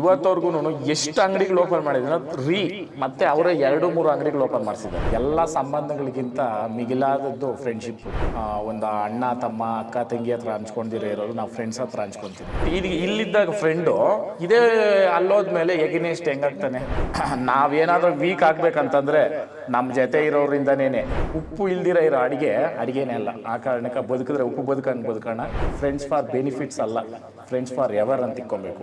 ಇವತ್ತವರೆಗೂ ಎಷ್ಟು ಅಂಗಡಿಗಳು ಓಪನ್ ಮಾಡಿದ್ರು? ರೀ ಮತ್ತೆ ಅವರೇ ಎರಡು, ಮೂರು ಅಂಗಡಿಗಳು ಓಪನ್ ಮಾಡಿಸಿದ್ದಾರೆ. ಎಲ್ಲ ಸಂಬಂಧಗಳಿಗಿಂತ ಮಿಗಿಲಾದದ್ದು ಫ್ರೆಂಡ್ಶಿಪ್ ಒಂದು ಅಣ್ಣ, ತಮ್ಮ, ಅಕ್ಕ, ತಂಗಿ ಹತ್ರ ಹಂಚ್ಕೊಂಡಿರೋ ಇರೋದು ನಾವು ಫ್ರೆಂಡ್ಸ್ ಹತ್ರ ಹಂಚ್ಕೊಂತೀವಿ. ಇದು ಇಲ್ಲಿದ್ದಾಗ ಫ್ರೆಂಡು ಇದೇ ಅಲ್ಲೋದ್ಮೇಲೆ ಎಗಿನೆಸ್ಟ್ ಹೆಂಗಾಗ್ತಾನೆ? ನಾವೇನಾದ್ರೂ ವೀಕ್ ಆಗ್ಬೇಕಂತಂದ್ರೆ ನಮ್ಮ ಜೊತೆ ಇರೋರಿಂದನೇನೆ. ಉಪ್ಪು ಇಲ್ದಿರ ಇರೋ ಅಡಿಗೆ, ಅಡಿಗೆನೇ ಅಲ್ಲ. ಆ ಕಾರಣಕ್ಕೆ ಬದುಕಿದ್ರೆ ಉಪ್ಪು ಬದುಕಂಗೆ ಬದುಕೋಣ. ಫ್ರೆಂಡ್ಸ್ ಫಾರ್ ಬೆನಿಫಿಟ್ಸ್ ಅಲ್ಲ. ಫ್ರೆಂಡ್ಸ್ ಫಾರ್ ಎವರ್ ಅಂತ ಇಕ್ಕೊಬೇಕು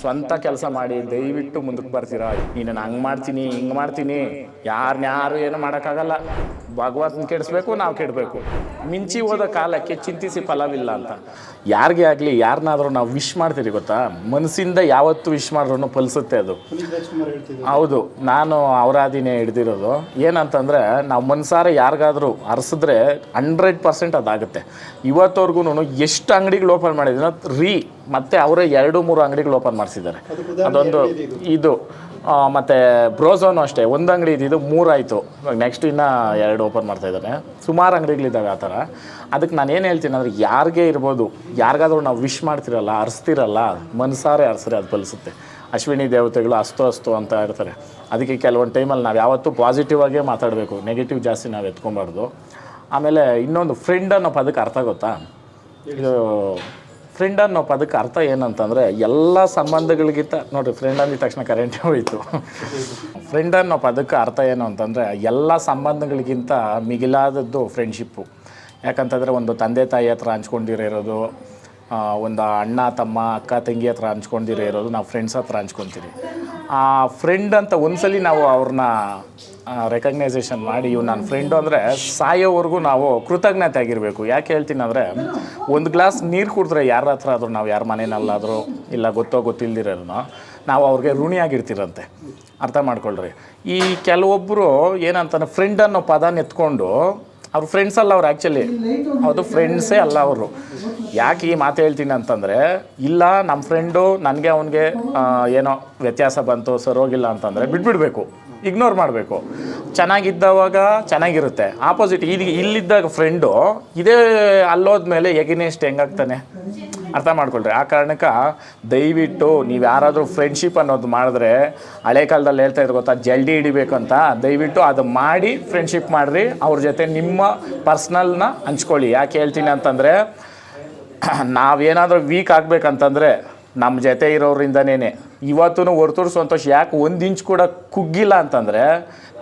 ಸ್ವಂತ ಕೆಲಸ ಮಾಡಿ ದಯವಿಟ್ಟು ಮುಂದಕ್ಕೆ ಬರ್ತೀರಾ? ನೀನು ಹಂಗೆ ಮಾಡ್ತೀನಿ ಹಿಂಗೆ ಮಾಡ್ತೀನಿ. ಯಾರನ್ನ ಯಾರು ಏನು ಮಾಡೋಕ್ಕಾಗಲ್ಲ. ಭಗವಂತನ ಕೆಡಿಸ್ಬೇಕು ನಾವು ಕೆಡಬೇಕು. ಮಿಂಚಿ ಹೋದ ಕಾಲಕ್ಕೆ ಚಿಂತಿಸಿ ಫಲವಿಲ್ಲ ಅಂತ. ಯಾರಿಗೆ ಆಗಲಿ ಯಾರನ್ನಾದರೂ ನಾವು ವಿಶ್ ಮಾಡ್ತೀರಿ ಗೊತ್ತಾ? ಮನಸ್ಸಿಂದ ಯಾವತ್ತು ವಿಶ್ ಮಾಡಿದ್ರು ಫಲಿಸುತ್ತೆ ಅದು. ಹೌದು ನಾನು ಅವರಾದಿನೇ ಹಿಡ್ದಿರೋದು. ಏನಂತಂದರೆ ನಾವು ಮನಸಾರ ಯಾರಿಗಾದರೂ ಅರಸಿದ್ರೆ ಹಂಡ್ರೆಡ್ ಪರ್ಸೆಂಟ್ ಅದಾಗುತ್ತೆ. ಇವತ್ತವರೆಗೂ ಎಷ್ಟು ಅಂಗಡಿಗಳು ಓಪನ್ ಮಾಡಿದ್ರು? ರೀ ಮತ್ತೆ ಅವರೇ ಎರಡು ಮೂರು ಅಂಗಡಿಗಳು ಓಪನ್ ಮಾಡಿಸಿದ್ದಾರೆ. ಅದೊಂದು ಇದು. ಮತ್ತೆ ಬ್ರೋಝೋನು ಅಷ್ಟೇ, ಒಂದು ಅಂಗಡಿ ಇದ್ದಿದ್ದು ಮೂರಾಯಿತು. ನೆಕ್ಸ್ಟ್ ಇನ್ನು ಎರಡು ಓಪನ್ ಮಾಡ್ತಾ ಇದ್ದಾರೆ. ಸುಮಾರು ಅಂಗಡಿಗಳಿದ್ದಾವೆ ಆ ಥರ. ಅದಕ್ಕೆ ನಾನು ಏನು ಹೇಳ್ತೀನಿ ಅಂದರೆ, ಯಾರಿಗೇ ಇರ್ಬೋದು, ಯಾರಿಗಾದ್ರೂ ನಾವು ವಿಶ್ ಮಾಡ್ತಿರಲ್ಲ, ಅರ್ಸ್ತಿರಲ್ಲ, ಮನಸಾರೆ ಅರ್ಸ್ರೆ, ಅದು ಫಲಿಸುತ್ತೆ. ಅಶ್ವಿನಿ ದೇವತೆಗಳು ಅಸ್ತು ಅಸ್ತು ಅಂತ ಇರ್ತಾರೆ. ಅದಕ್ಕೆ ಕೆಲವೊಂದು ಟೈಮಲ್ಲಿ ನಾವು ಯಾವತ್ತೂ ಪಾಸಿಟಿವ್ ಆಗೇ ಮಾತಾಡಬೇಕು. ನೆಗೆಟಿವ್ ಜಾಸ್ತಿ ನಾವು ಎತ್ಕೊಬಾರ್ದು. ಆಮೇಲೆ ಇನ್ನೊಂದು ಫ್ರೆಂಡ್ ಅನ್ನೋ ಪದಕ್ಕೆ ಅರ್ಥ ಗೊತ್ತಾ? ಇದು ಫ್ರೆಂಡ್ ಅನ್ನೋ ಪದಕ್ಕೆ ಅರ್ಥ ಏನಂತಂದರೆ ಎಲ್ಲ ಸಂಬಂಧಗಳಿಗಿಂತ ನೋಡಿರಿ ಫ್ರೆಂಡ್ ಅಂದಿದ ತಕ್ಷಣ ಕರೆಂಟೇ ಹೋಯಿತು. ಫ್ರೆಂಡ್ ಅನ್ನೋ ಪದಕ್ಕೆ ಅರ್ಥ ಏನು ಅಂತಂದರೆ ಎಲ್ಲ ಸಂಬಂಧಗಳಿಗಿಂತ ಮಿಗಿಲಾದದ್ದು ಫ್ರೆಂಡ್ಶಿಪ್ಪು ಯಾಕಂತಂದರೆ ಒಂದು ತಂದೆ ತಾಯಿ ಹತ್ರ ಹಂಚ್ಕೊಂಡಿರೋದು ಒಂದು ಅಣ್ಣ, ತಮ್ಮ, ಅಕ್ಕ, ತಂಗಿ ಹತ್ರ ಹಂಚ್ಕೊಂಡಿರೋ ಇರೋದು ನಾವು ಫ್ರೆಂಡ್ಸ್ ಹತ್ರ ಹಂಚ್ಕೊತೀವಿ. ಆ ಫ್ರೆಂಡ್ ಅಂತ ಒಂದ್ಸಲಿ ನಾವು ಅವ್ರನ್ನ ರೆಕಗ್ನೈಸೇಷನ್ ಮಾಡಿ ಇವ್ ನನ್ನ ಫ್ರೆಂಡು ಅಂದರೆ ಸಾಯೋವರೆಗೂ ನಾವು ಕೃತಜ್ಞತೆ ಆಗಿರಬೇಕು. ಯಾಕೆ ಹೇಳ್ತೀನಿ ಅಂದರೆ ಒಂದು ಗ್ಲಾಸ್ ನೀರು ಕುಡಿದ್ರೆ ಯಾರ ಹತ್ರ ಆದರೂ ನಾವು ಯಾರ ಮನೇನಲ್ಲಾದರೂ ಇಲ್ಲ ಗೊತ್ತೋ ಗೊತ್ತಿಲ್ದಿರೋನು ನಾವು ಅವ್ರಿಗೆ ಋಣಿಯಾಗಿರ್ತಿರಂತೆ. ಅರ್ಥ ಮಾಡ್ಕೊಳ್ರಿ. ಈ ಕೆಲವೊಬ್ಬರು ಏನಂತಾನೆ ಫ್ರೆಂಡ್ ಅನ್ನೋ ಪದನ ಎತ್ಕೊಂಡು ಅವ್ರ ಫ್ರೆಂಡ್ಸ್ ಅಲ್ಲ ಅವ್ರು ಆ್ಯಕ್ಚುಲಿ ಹೌದು ಫ್ರೆಂಡ್ಸೇ ಅಲ್ಲ ಅವರು. ಯಾಕೆ ಈ ಮಾತು ಹೇಳ್ತೀನಿ ಅಂತಂದರೆ, ಇಲ್ಲ ನಮ್ಮ ಫ್ರೆಂಡು ನನಗೆ ಅವನಿಗೆ ಏನೋ ವ್ಯತ್ಯಾಸ ಬಂತು ಸರೋಗಿಲ್ಲ ಅಂತಂದರೆ ಬಿಟ್ಬಿಡ್ಬೇಕು. ಇಗ್ನೋರ್ ಮಾಡಬೇಕು. ಚೆನ್ನಾಗಿದ್ದವಾಗ ಚೆನ್ನಾಗಿರುತ್ತೆ. ಆಪೋಸಿಟ್ ಇದು ಇಲ್ಲಿದ್ದಾಗ ಫ್ರೆಂಡು ಇದೇ ಅಲ್ಲೋದ್ಮೇಲೆ ಎಗಿನೆಸ್ಟ್ ಹೆಂಗಾಗ್ತಾನೆ? ಅರ್ಥ ಮಾಡ್ಕೊಳ್ರಿ. ಆ ಕಾರಣಕ್ಕೆ ದಯವಿಟ್ಟು ನೀವು ಯಾರಾದರೂ ಫ್ರೆಂಡ್ಶಿಪ್ ಅನ್ನೋದು ಮಾಡಿದ್ರೆ ಹಳೆ ಕಾಲದಲ್ಲಿ ಹೇಳ್ತಾ ಇದ್ರು ಗೊತ್ತಾ, ಜಲ್ದಿ ಅಂತ. ದಯವಿಟ್ಟು ಅದು ಮಾಡಿ ಫ್ರೆಂಡ್ಶಿಪ್ ಮಾಡಿರಿ. ಅವ್ರ ಜೊತೆ ನಿಮ್ಮ ಪರ್ಸ್ನಲ್ನ ಹಂಚ್ಕೊಳ್ಳಿ. ಯಾಕೆ ಹೇಳ್ತೀನಿ ಅಂತಂದರೆ ನಾವೇನಾದರೂ ವೀಕ್ ಆಗ್ಬೇಕಂತಂದರೆ ನಮ್ಮ ಜೊತೆ ಇರೋರಿಂದನೇ ಇವತ್ತೂ ಹೊರತುರು ಸಂತೋಷ, ಯಾಕೆ ಒಂದು ಇಂಚ್ ಕೂಡ ಕುಗ್ಗಿಲ್ಲ ಅಂತಂದರೆ,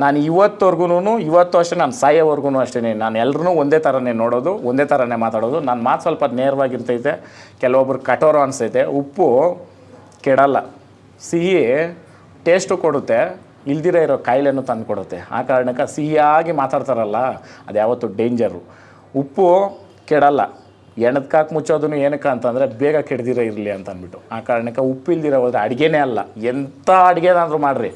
ನಾನು ಇವತ್ತವರೆಗೂ ಇವತ್ತು ಅಷ್ಟೇ ನಾನು ಸಾಯೋವರೆಗೂ ಅಷ್ಟೇ ನಾನು ಎಲ್ಲರೂ ಒಂದೇ ಥರನೇ ನೋಡೋದು, ಒಂದೇ ಥರನೇ ಮಾತಾಡೋದು. ನಾನು ಮಾತು ಸ್ವಲ್ಪ ನೇರವಾಗಿರ್ತೈತೆ. ಕೆಲವೊಬ್ರು ಕಠೋರ ಅನಿಸ್ತೈತೆ ಉಪ್ಪು ಕೆಡಲ್ಲ. ಸಿಹಿ ಟೇಸ್ಟು ಕೊಡುತ್ತೆ. ಇಲ್ದಿರ ಇರೋ ಕಾಯಿಲೆನೂ ತಂದು ಕೊಡುತ್ತೆ ಆ ಕಾರಣಕ್ಕೆ ಸಿಹಿಯಾಗಿ ಮಾತಾಡ್ತಾರಲ್ಲ ಅದು ಯಾವತ್ತು ಡೇಂಜರು. ಉಪ್ಪು ಕೆಡಲ್ಲ. ಎಣದ್ಕಾಕ್ ಮುಚ್ಚೋದನ್ನು ಏನಕ್ಕೆ ಅಂತಂದರೆ ಬೇಗ ಕೆಡ್ದಿರ ಇರಲಿ ಅಂತ ಅಂದ್ಬಿಟ್ಟು. ಆ ಕಾರಣಕ್ಕೆ ಉಪ್ಪು ಇಲ್ದಿರೋ ಹೋದ್ರೆ ಅಡುಗೆನೇ ಅಲ್ಲ. ಎಂಥ ಅಡುಗೆನಾದರೂ ಮಾಡಿರಿ.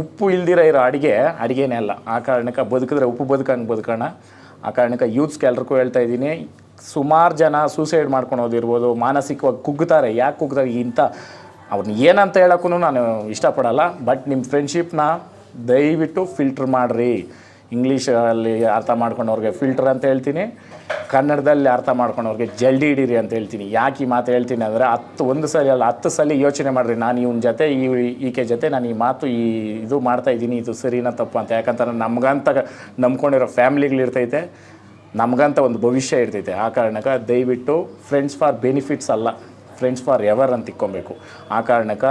ಉಪ್ಪು ಇಲ್ದಿರ ಇರೋ ಅಡುಗೆ ಅಡುಗೆನೇ ಅಲ್ಲ. ಆ ಕಾರಣಕ್ಕೆ ಬದುಕಿದ್ರೆ ಉಪ್ಪು ಬದುಕಂಗೆ ಬದುಕೋಣ. ಆ ಕಾರಣಕ್ಕೆ ಯೂತ್ಸ್ಗೆ ಎಲ್ರಿಗೂ ಹೇಳ್ತಾ ಇದ್ದೀನಿ, ಸುಮಾರು ಜನ ಸೂಸೈಡ್ ಮಾಡ್ಕೊಳೋದಿರ್ಬೋದು ಮಾನಸಿಕವಾಗಿ ಕುಗ್ತಾರೆ. ಯಾಕೆ ಕುಗ್ತಾರೆ? ಇಂಥ ಅವ್ರನ್ನ ಏನಂತ ಹೇಳೋಕ್ಕೂ ನಾನು ಇಷ್ಟಪಡಲ್ಲ. ಬಟ್ ನಿಮ್ಮ ಫ್ರೆಂಡ್ಶಿಪ್ನ ದಯವಿಟ್ಟು ಫಿಲ್ಟ್ರ್ ಮಾಡಿರಿ. ಇಂಗ್ಲೀಷಲ್ಲಿ ಅರ್ಥ ಮಾಡ್ಕೊಂಡವ್ರಿಗೆ ಫಿಲ್ಟರ್ ಅಂತ ಹೇಳ್ತೀನಿ. ಕನ್ನಡದಲ್ಲಿ ಅರ್ಥ ಮಾಡ್ಕೊಂಡವ್ರಿಗೆ ಜಲ್ದಿ ಹಿಡೀರಿ ಅಂತ ಹೇಳ್ತೀನಿ. ಯಾಕೆ ಈ ಮಾತು ಹೇಳ್ತೀನಿ ಅಂದರೆ ಹತ್ತು, ಒಂದು ಸಲ ಅಲ್ಲ, ಹತ್ತು ಸಲ ಯೋಚನೆ ಮಾಡಿರಿ. ನಾನು ಇವನ ಜೊತೆ, ಈ ಈಕೆ ಜೊತೆ ನಾನು ಈ ಮಾತು, ಈ ಇದು ಮಾಡ್ತಾ ಇದ್ದೀನಿ. ಇದು ಸರಿನಾ ತಪ್ಪು ಅಂತ. ಯಾಕಂತಂದ್ರೆ ನಮ್ಗಂತ ನಂಬ್ಕೊಂಡಿರೋ ಫ್ಯಾಮ್ಲಿಗಳಿರ್ತೈತೆ ನಮಗಂತ ಒಂದು ಭವಿಷ್ಯ ಇರ್ತೈತೆ. ಆ ಕಾರಣಕ್ಕೆ ದಯವಿಟ್ಟು ಫ್ರೆಂಡ್ಸ್ ಫಾರ್ ಬೆನಿಫಿಟ್ಸ್ ಅಲ್ಲ. ಫ್ರೆಂಡ್ಸ್ ಫಾರ್ ಎವರ್ ಅಂತ ಇಕ್ಕೊಬೇಕು ಆ ಕಾರಣಕ್ಕೆ,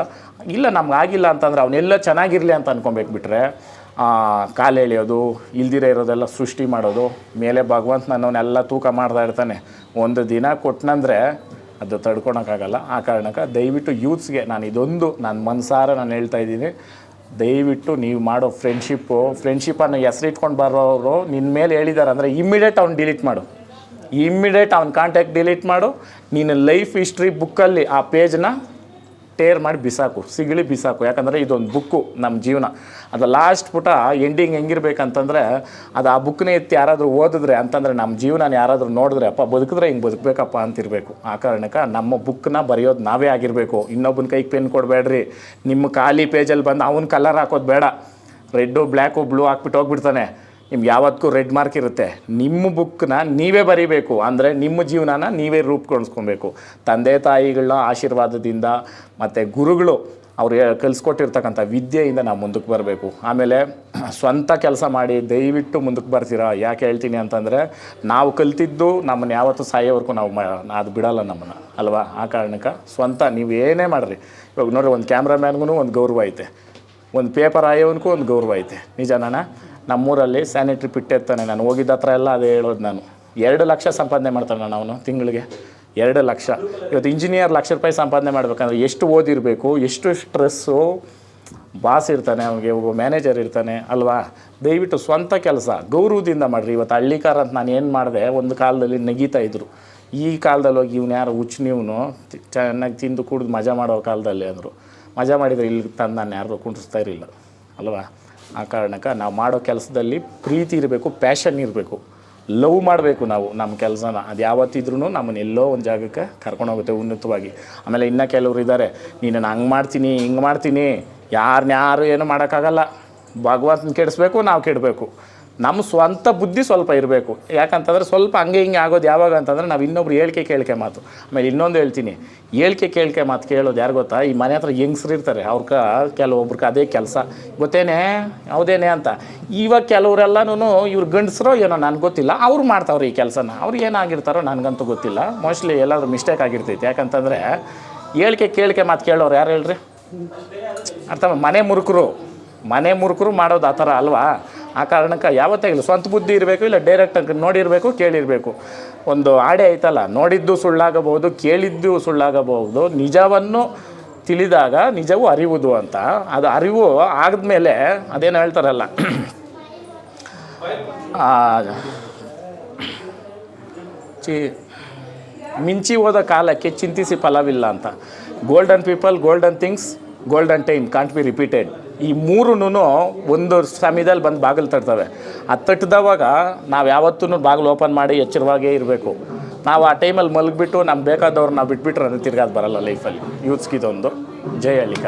ಇಲ್ಲ ನಮ್ಗೆ ಆಗಿಲ್ಲ ಅಂತಂದ್ರೆ ಅವನ್ನೆಲ್ಲ ಚೆನ್ನಾಗಿರಲಿ ಅಂತ ಅನ್ಕೊಬೇಕು ಬಿಟ್ರೆ ಕಾಲು ಎಳೆಯೋದು, ಇಲ್ದಿರ ಇರೋದೆಲ್ಲ ಸೃಷ್ಟಿ ಮಾಡೋದು, ಮೇಲೆ ಭಗವಂತ ನನ್ನವನ್ನೆಲ್ಲ ತೂಕ ಮಾಡ್ತಾ ಇರ್ತಾನೆ. ಒಂದು ದಿನ ಕೊಟ್ಟನಂದ್ರೆ ಅದು ತಡ್ಕೊಳಕ್ಕಾಗಲ್ಲ. ಆ ಕಾರಣಕ್ಕೆ ದಯವಿಟ್ಟು ಯೂತ್ಸ್ಗೆ ನಾನು ಇದೊಂದು ನನ್ನ ಮನಸಾರ ನಾನು ಹೇಳ್ತಾ ಇದ್ದೀನಿ. ದಯವಿಟ್ಟು ನೀವು ಮಾಡೋ ಫ್ರೆಂಡ್ಶಿಪ್ಪು ಫ್ರೆಂಡ್ಶಿಪ್ಪನ್ನು ಹೆಸರಿಟ್ಕೊಂಡು ಬರೋರು ನಿನ್ನ ಮೇಲೆ ಹೇಳಿದ್ದಾರೆ ಅಂದರೆ ಇಮ್ಮಿಡಿಯೇಟ್ ಅವ್ನು ಡಿಲೀಟ್ ಮಾಡು. ಇಮ್ಮಿಡಿಯೇಟ್ ಅವ್ನ ಕಾಂಟ್ಯಾಕ್ಟ್ ಡಿಲೀಟ್ ಮಾಡು. ನೀನು ಲೈಫ್ ಹಿಸ್ಟ್ರಿ ಬುಕ್ಕಲ್ಲಿ ಆ ಪೇಜ್ನ ಟೇರ್ ಮಾಡಿ ಬಿಸಾಕು ಸಿಗಳಿ ಬಿಸಾಕು. ಯಾಕಂದರೆ ಇದೊಂದು ಬುಕ್ಕು ನಮ್ಮ ಜೀವನ. ಅದು ಲಾಸ್ಟ್ ಪುಟ ಎಂಡಿಂಗ್ ಹೆಂಗಿರ್ಬೇಕಂತಂದರೆ ಅದು ಆ ಬುಕ್ನೇ ಎತ್ತಿ ಯಾರಾದರೂ ಓದಿದ್ರೆ, ಅಂತಂದರೆ ನಮ್ಮ ಜೀವನ ಯಾರಾದರೂ ನೋಡಿದ್ರೆ, ಅಪ್ಪ, ಬದುಕಿದ್ರೆ ಹಿಂಗೆ ಬದುಕಬೇಕಪ್ಪ ಅಂತಿರಬೇಕು. ಆ ಕಾರಣಕ್ಕೆ ನಮ್ಮ ಬುಕ್ನ ಬರೆಯೋದು ನಾವೇ ಆಗಿರಬೇಕು. ಇನ್ನೊಬ್ಬನ ಕೈಗೆ ಪೆನ್ ಕೊಡಬೇಡ್ರಿ. ನಿಮ್ಮ ಖಾಲಿ ಪೇಜಲ್ಲಿ ಬಂದು ಅವನ ಕಲರ್ ಹಾಕೋದು ಬೇಡ. ರೆಡ್ಡು ಬ್ಲ್ಯಾಕು ಬ್ಲೂ ಹಾಕ್ಬಿಟ್ಟು ಹೋಗ್ಬಿಡ್ತಾನೆ. ನಿಮ್ಗೆ ಯಾವತ್ತಿಗೂ ರೆಡ್ ಮಾರ್ಕ್ ಇರುತ್ತೆ. ನಿಮ್ಮ ಬುಕ್ನ ನೀವೇ ಬರೀಬೇಕು. ಅಂದರೆ ನಿಮ್ಮ ಜೀವನನ ನೀವೇ ರೂಪುಗೊಳಿಸ್ಕೊಬೇಕು. ತಂದೆ ತಾಯಿಗಳ ಆಶೀರ್ವಾದದಿಂದ ಮತ್ತು ಗುರುಗಳು ಅವ್ರು ಕಲಿಸ್ಕೊಟ್ಟಿರ್ತಕ್ಕಂಥ ವಿದ್ಯೆಯಿಂದ ನಾವು ಮುಂದಕ್ಕೆ ಬರಬೇಕು. ಆಮೇಲೆ ಸ್ವಂತ ಕೆಲಸ ಮಾಡಿ ದಯವಿಟ್ಟು ಮುಂದಕ್ಕೆ ಬರ್ತೀರಾ? ಯಾಕೆ ಹೇಳ್ತೀನಿ ಅಂತಂದರೆ ನಾವು ಕಲ್ತಿದ್ದು ನಮ್ಮನ್ನು ಯಾವತ್ತೂ ಸಾಯೋವರೆಗೂ ನಾವು ಅದು ಬಿಡಲ್ಲ ನಮ್ಮನ್ನು, ಅಲ್ವಾ? ಆ ಕಾರಣಕ್ಕೆ ಸ್ವಂತ ನೀವು ಏನೇ ಮಾಡಿರಿ. ಇವಾಗ ನೋಡಿರಿ ಒಂದು ಕ್ಯಾಮ್ರಾಮ್ಯಾನ್ಗೂ ಒಂದು ಗೌರವ ಐತೆ. ಒಂದು ಪೇಪರ್ ಆಯೋನ್ಗೂ ಒಂದು ಗೌರವ ಐತೆ. ನಿಜಾನ ನಮ್ಮೂರಲ್ಲಿ ಸ್ಯಾನಿಟ್ರಿ ಪಿಟ್ ಇರ್ತಾನೆ ನಾನು. ಹೋಗಿದ್ದ ಹತ್ರ ಎಲ್ಲ ಅದೇ ಹೇಳೋದು ನಾನು. ಎರಡು ಲಕ್ಷ ಸಂಪಾದನೆ ಮಾಡ್ತಾನೆ ನಾನು ಅವನು ತಿಂಗಳಿಗೆ. ಎರಡು ಲಕ್ಷ. ಇವತ್ತು ಇಂಜಿನಿಯರ್ ಲಕ್ಷ ರೂಪಾಯಿ ಸಂಪಾದನೆ ಮಾಡ್ಬೇಕಂದ್ರೆ ಎಷ್ಟು ಓದಿರಬೇಕು, ಎಷ್ಟು ಸ್ಟ್ರೆಸ್ಸು? ಬಾಸ್ ಇರ್ತಾನೆ ಅವನಿಗೆ, ಒಬ್ಬ ಮ್ಯಾನೇಜರ್ ಇರ್ತಾನೆ, ಅಲ್ವಾ? ದಯವಿಟ್ಟು ಸ್ವಂತ ಕೆಲಸ, ಗೌರವದಿಂದ ಮಾಡಿರಿ. ಇವತ್ತು ಹಳ್ಳಿಕಾರ ಅಂತ ನಾನು ಏನು ಮಾಡಿದೆ, ಒಂದು ಕಾಲದಲ್ಲಿ ನೆಗೀತಾ ಇದ್ದರು ಈ ಕಾಲದಲ್ಲಿ ಹೋಗಿ ಇವ್ನು ಯಾರು? ಹುಚ್ಚು ನೀವನು ಚೆನ್ನಾಗಿ ತಿಂದು ಕುಡಿದು ಮಜಾ ಮಾಡೋ ಕಾಲದಲ್ಲಿ ಅಂದರು. ಮಜಾ ಮಾಡಿದರೆ ಇಲ್ಲಿ ತಂದು ನಾನು ಯಾರು ಕುಂಡಿಸ್ತಾ ಇರಲಿಲ್ಲ. ಅಲ್ವಾ? ಆ ಕಾರಣಕ್ಕೆ ನಾವು ಮಾಡೋ ಕೆಲಸದಲ್ಲಿ ಪ್ರೀತಿ ಇರಬೇಕು ಪ್ಯಾಷನ್ ಇರಬೇಕು. ಲವ್ ಮಾಡಬೇಕು ನಾವು ನಮ್ಮ ಕೆಲಸನ. ಅದು ಯಾವತ್ತಿದ್ರೂ ನಮ್ಮನ್ನ ಎಲ್ಲೋ ಒಂದು ಜಾಗಕ್ಕೆ ಕರ್ಕೊಂಡೋಗುತ್ತೆ ಉನ್ನತವಾಗಿ. ಆಮೇಲೆ ಇನ್ನೂ ಕೆಲವ್ರು ಇದ್ದಾರೆ ನೀನು ನಾನು ಹಂಗೆ ಮಾಡ್ತೀನಿ, ಹಿಂಗೆ ಮಾಡ್ತೀನಿ. ಯಾರನ್ನ ಯಾರು ಏನು ಮಾಡೋಕ್ಕಾಗಲ್ಲ. ಭಗವಂತನ ಕೆಡಿಸ್ಬೇಕು, ನಾವು ಕೆಡಬೇಕು. ನಮ್ಮ ಸ್ವಂತ ಬುದ್ಧಿ ಸ್ವಲ್ಪ ಇರಬೇಕು. ಯಾಕಂತಂದರೆ ಸ್ವಲ್ಪ ಹಂಗೆ ಹಿಂಗೆ ಆಗೋದು ಯಾವಾಗ ಅಂತಂದರೆ ನಾವು ಇನ್ನೊಬ್ರು ಹೇಳಿಕೆ ಕೇಳಿಕೆ ಮಾತು. ಆಮೇಲೆ ಇನ್ನೊಂದು ಹೇಳ್ತೀನಿ. ಹೇಳಿಕೆ ಕೇಳಿಕೆ ಮಾತು ಕೇಳೋದು ಯಾರು ಗೊತ್ತಾ? ಈ ಮನೆ ಹತ್ರ ಹೆಂಗ್ಸ್ರು ಇರ್ತಾರೆ. ಅವ್ರಿಗೆ ಕೆಲವೊಬ್ರಿಗೆ ಅದೇ ಕೆಲಸ. ಗೊತ್ತೇನೆ? ಯಾವುದೇನೆ ಅಂತ. ಇವಾಗ ಕೆಲವರೆಲ್ಲನೂ ಇವ್ರು ಗಂಡಸ್ರೋ ಏನೋ ನನಗೆ ಗೊತ್ತಿಲ್ಲ, ಅವ್ರು ಮಾಡ್ತಾವ್ರೆ ಈ ಕೆಲಸನ. ಅವ್ರು ಏನಾಗಿರ್ತಾರೋ ನನಗಂತೂ ಗೊತ್ತಿಲ್ಲ. ಮೋಸ್ಟ್ಲಿ ಎಲ್ಲಾದ್ರೂ ಮಿಸ್ಟೇಕ್ ಆಗಿರ್ತೈತೆ. ಯಾಕಂತಂದರೆ ಹೇಳಿಕೆ ಕೇಳಿಕೆ ಮಾತು ಕೇಳೋರು ಯಾರು ಹೇಳ್ರಿ? ಅರ್ಥ ಮನೆ ಮುರುಕರು. ಮನೆ ಮುರುಕರು ಮಾಡೋದು ಆ ಥರ ಅಲ್ವಾ? ಆ ಕಾರಣಕ್ಕೆ ಯಾವತ್ತೇ ಇಲ್ಲ ಸ್ವಂತ ಬುದ್ಧಿ ಇರಬೇಕು ಇಲ್ಲ ಡೈರೆಕ್ಟಾಗಿ ನೋಡಿರಬೇಕು, ಕೇಳಿರಬೇಕು. ಒಂದು ಆಡೆ ಐತಲ್ಲ, ನೋಡಿದ್ದು ಸುಳ್ಳಾಗಬಹುದು, ಕೇಳಿದ್ದು ಸುಳ್ಳಾಗಬಹುದು, ನಿಜವನ್ನು ತಿಳಿದಾಗ ನಿಜವೂ ಅರಿವುದು ಅಂತ. ಅದು ಅರಿವು ಆದಮೇಲೆ ಅದೇನು ಹೇಳ್ತಾರಲ್ಲ ಚಿ, ಮಿಂಚಿ ಹೋದ ಕಾಲಕ್ಕೆ ಚಿಂತಿಸಿ ಫಲವಿಲ್ಲ ಅಂತ. Golden people golden things golden time can't be repeated ಈ ಮೂರೂ ಒಂದು ಸಮಯದಲ್ಲಿ ಬಂದು ಬಾಗಿಲು ತಟ್ತವೆ. ಅದು ತಟ್ಟಿದವಾಗ ನಾವು ಯಾವತ್ತೂ ಬಾಗಿಲು ಓಪನ್ ಮಾಡಿ ಎಚ್ಚರವಾಗೇ ಇರಬೇಕು. ನಾವು ಆ ಟೈಮಲ್ಲಿ ಮಲಗಿಬಿಟ್ಟು ನಮ್ಗೆ ಬೇಕಾದವ್ರು ನಾವು ಬಿಟ್ಬಿಟ್ರೆ ತಿರ್ಗಾದು ಬರಲ್ಲ ಲೈಫಲ್ಲಿ ಯೂತ್ಸ್ಗಿದೊಂದು ಜಯ ಹಳ್ಳಿಕ